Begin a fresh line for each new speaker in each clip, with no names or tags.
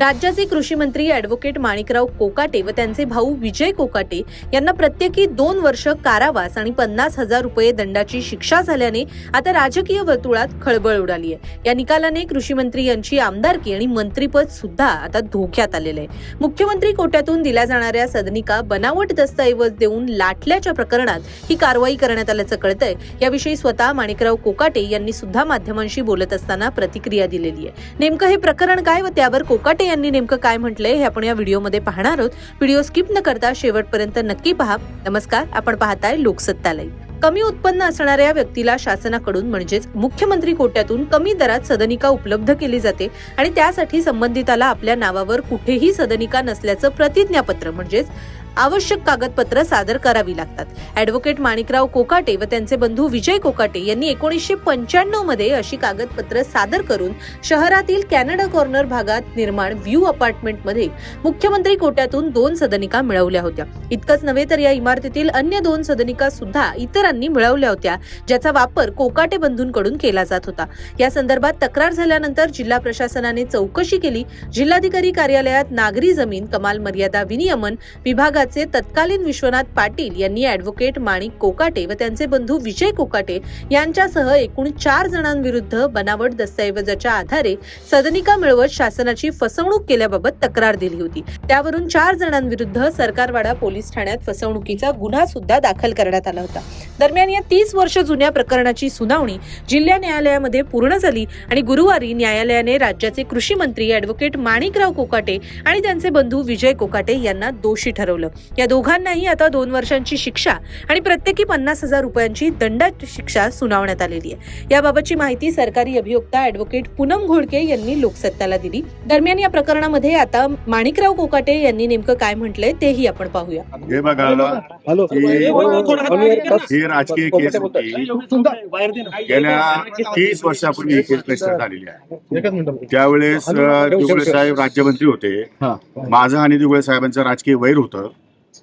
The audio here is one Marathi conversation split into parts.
राज्याचे कृषी मंत्री अॅडव्होकेट माणिकराव कोकाटे व त्यांचे भाऊ विजय कोकाटे यांना प्रत्येकी दोन वर्ष कारावास आणि पन्नास हजार रुपये दंडाची शिक्षा झाल्याने आता राजकीय वर्तुळात खळबळ उडाली आहे. या निकालाने कृषी मंत्री यांची आमदारकी आणि मंत्रीपद सुद्धा आता धोक्यात आलेलं आहे. मुख्यमंत्री कोट्यातून दिल्या जाणाऱ्या सदनिका बनावट दस्तऐवज देऊन लाटल्याच्या प्रकरणात ही कारवाई करण्यात आल्याचं कळतंय. याविषयी स्वतः माणिकराव कोकाटे यांनी सुद्धा माध्यमांशी बोलत असताना प्रतिक्रिया दिलेली आहे. नेमकं हे प्रकरण काय व त्यावर कोकाटे यांनी नेमकं काय म्हटलंय हे आपण या व्हिडिओमध्ये पाहणार आहोत. व्हिडिओ स्किप न करता शेवटपर्यंत नक्की पहा. नमस्कार आपण पाहताय लोकसत्तालय. कमी उत्पन्न असणाऱ्या व्यक्तीला शासनाकडून म्हणजेच मुख्यमंत्री कोट्यातून कमी दरात सदनिका उपलब्ध केली जाते आणि त्यासाठी संबंधिताला आपल्या नावावर कुठेही सदनिका नसल्याचं प्रतिज्ञापत्र म्हणजेच आवश्यक कागदपत्र सादर करावी लागतात. ॲडव्होकेट माणिकराव कोकाटे व त्यांचे बंधू विजय कोकाटे यांनी एकोणीसशे पंच्याण्णवमध्ये अशी कागदपत्र सादर करून शहरातील कॅनडा कॉर्नर भागात निर्माण व्ह्यू अपार्टमेंटमध्ये मुख्यमंत्री कोट्यातून दोन सदनिका मिळवल्या होत्या. इतकंच नव्हे तर या इमारतीतील अन्य दोन सदनिका सुद्धा इतरांनी मिळवल्या होत्या ज्याचा वापर कोकाटे बंधूंकडून केला जात होता. या संदर्भात तक्रार झाल्यानंतर जिल्हा प्रशासनाने चौकशी केली. जिल्हाधिकारी कार्यालयात नागरी जमीन कमाल मर्यादा विनियमन विभागात विभागाचे तत्कालीन विश्वनाथ पाटील यांनी ॲडव्होकेट माणिक कोकाटे व त्यांचे बंधू विजय कोकाटे यांच्यासह एकूण चार जणांविरुद्ध बनावट दस्तऐवजाच्या आधारे सदनिका मिळवत शासनाची फसवणूक केल्याबाबत तक्रार दिली होती. त्यावरून चार जणांविरुद्ध सरकारवाडा पोलीस ठाण्यात फसवणुकीचा गुन्हा सुद्धा दाखल करण्यात आला होता. दरम्यान या तीस वर्ष जुन्या प्रकरणाची सुनावणी जिल्हा न्यायालयामध्ये पूर्ण झाली आणि गुरुवारी न्यायालयाने राज्याचे कृषी मंत्री अॅडव्होकेट माणिकराव कोकाटे आणि त्यांचे बंधू विजय कोकाटे यांना दोषी ठरवलं. या दोघांनाही आता दोन वर्षांची शिक्षा आणि प्रत्येकी पन्नास हजार रुपयांची दंडाची शिक्षा सुनावण्यात आलेली आहे. याबाबतची माहिती सरकारी अभियोक्ता अॅडव्होकेट पूनम घोडके यांनी लोकसत्ताला दिली. दरम्यान या प्रकरणामध्ये आता माणिकराव कोकाटे यांनी नेमकं काय म्हटलंय तेही आपण पाहूया.
हे बघा
हॅलो.
ही राजकीय केस होती. गेल्या तीस वर्षापूर्वी ही केस झालेली आहे. त्यावेळेस दुबळे साहेब राज्यमंत्री होते.
हा.
माझं आणि दुबळे साहेबांचं राजकीय वैर होतं.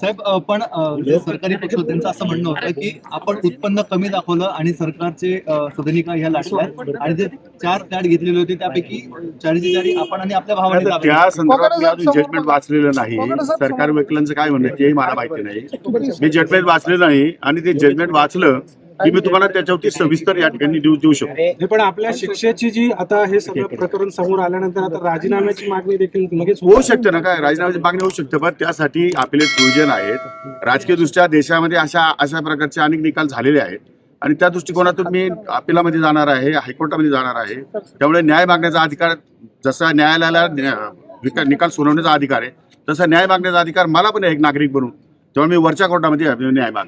साहेब पण सरकारी पक्ष होते, त्यांचं असं म्हणणं होतं की आपण उत्पन्न कमी दाखवलं आणि सरकारचे सदनिका ह्या लाटल्या आणि जे चार फ्लॅट घेतलेले होते त्यापैकी चाळीसचे चाळी आपण आणि आपल्या भावाने.
त्या संदर्भात मी अजून जजमेंट वाचलेलं नाही. सरकार वकिलांचं काय म्हणणं तेही मला माहिती नाही. मी जजमेंट वाचलेलं नाही आणि ते जजमेंट वाचलं की मी तुम्हाला त्याच्यावरती सविस्तर या ठिकाणी देऊ देऊ शकतो.
हे पण आपल्या शिक्षेची जी आता हे सगळं प्रकरण समोर आल्यानंतर आता राजीनाम्याची मागणी देखील लगेच
होऊ शकते ना काय राजीनाम्याची मागणी होऊ शकते पण त्यासाठी आपले प्रोविजन आहेत. राजकीय दृष्ट्या देशामध्ये अशा अशा प्रकारचे अनेक निकाल झालेले आहेत. आणि त्या दृष्टिकोनातून मी अपिलामध्ये जाणार आहे हायकोर्टामध्ये जाणार आहे. त्यामुळे न्याय मागण्याचा अधिकार जसा न्यायालयाला निकाल सोडवण्याचा अधिकार आहे तसा न्याय मागण्याचा अधिकार मला पण आहे एक नागरिक म्हणून त्यामुळे मी वरच्या कोर्टामध्ये न्याय माग